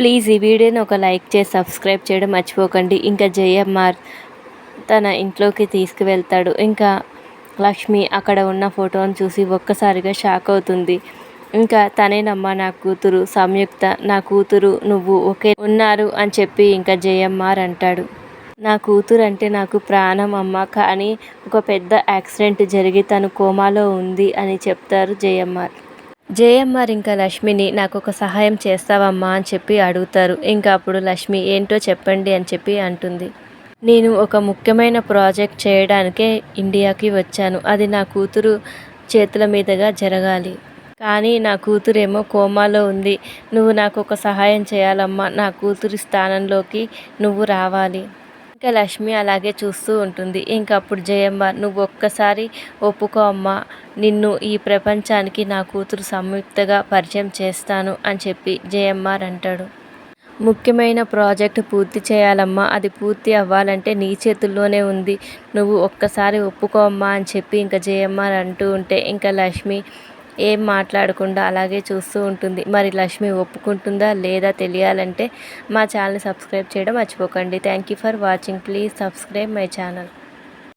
Please ఈ వీడియోని ఒక లైక్ చేసి సబ్స్క్రైబ్ చేయడం మర్చిపోకండి. ఇంకా జయమ్మార్ తన ఇంట్లోకి తీసుకువెళ్తాడు. ఇంకా లక్ష్మి అక్కడ ఉన్న ఫోటోని చూసి ఒక్కసారిగా షాక్ అవుతుంది. ఇంకా తనేనమ్మా నా కూతురు సంయుక్త నా కూతురు నువ్వు ఒకే ఉన్నారు అని చెప్పి ఇంకా జయమ్మార్ అంటాడు. నా కూతురు అంటే నాకు ప్రాణం అమ్మ కానీ ఒక పెద్ద యాక్సిడెంట్ జరిగి తను కోమాలో ఉంది అని చెప్తారు జయమ్మార్ జేఎంఆర్ ఇంకా లక్ష్మిని నాకు ఒక సహాయం చేస్తావమ్మా అని చెప్పి అడుగుతారు. ఇంకా అప్పుడు లక్ష్మి ఏంటో చెప్పండి అని చెప్పి అంటుంది. నేను ఒక ముఖ్యమైన ప్రాజెక్ట్ చేయడానికే ఇండియాకి వచ్చాను. అది నా కూతురు చేతుల మీదుగా జరగాలి. కానీ నా కూతురేమో కోమాలో ఉంది. నువ్వు నాకు ఒక సహాయం చేయాలమ్మా. నా కూతురి స్థానంలోకి నువ్వు రావాలి. ఇంకా లక్ష్మి అలాగే చూస్తూ ఉంటుంది. ఇంకప్పుడు జయమ్మ నువ్వు ఒక్కసారి ఒప్పుకో అమ్మా. నిన్ను ఈ ప్రపంచానికి నా కూతురు సంయుక్తగా పరిచయం చేస్తాను అని చెప్పి జయమ్మార్ అంటాడు. ముఖ్యమైన ప్రాజెక్ట్ పూర్తి చేయాలమ్మా. అది పూర్తి అవ్వాలంటే నీ చేతుల్లోనే ఉంది. నువ్వు ఒక్కసారి ఒప్పుకోమ్మా అని చెప్పి ఇంకా జయమ్మార్ అంటూ ఉంటే ఇంకా లక్ష్మి ఏం మాట్లాడకుండా అలాగే చూస్తూ ఉంటుంది. మరి లక్ష్మి ఒప్పుకుంటుందా లేదా తెలియాలంటే మా ఛానల్ సబ్స్క్రైబ్ చేయడం మర్చిపోకండి. Thank you for watching. Please subscribe my channel.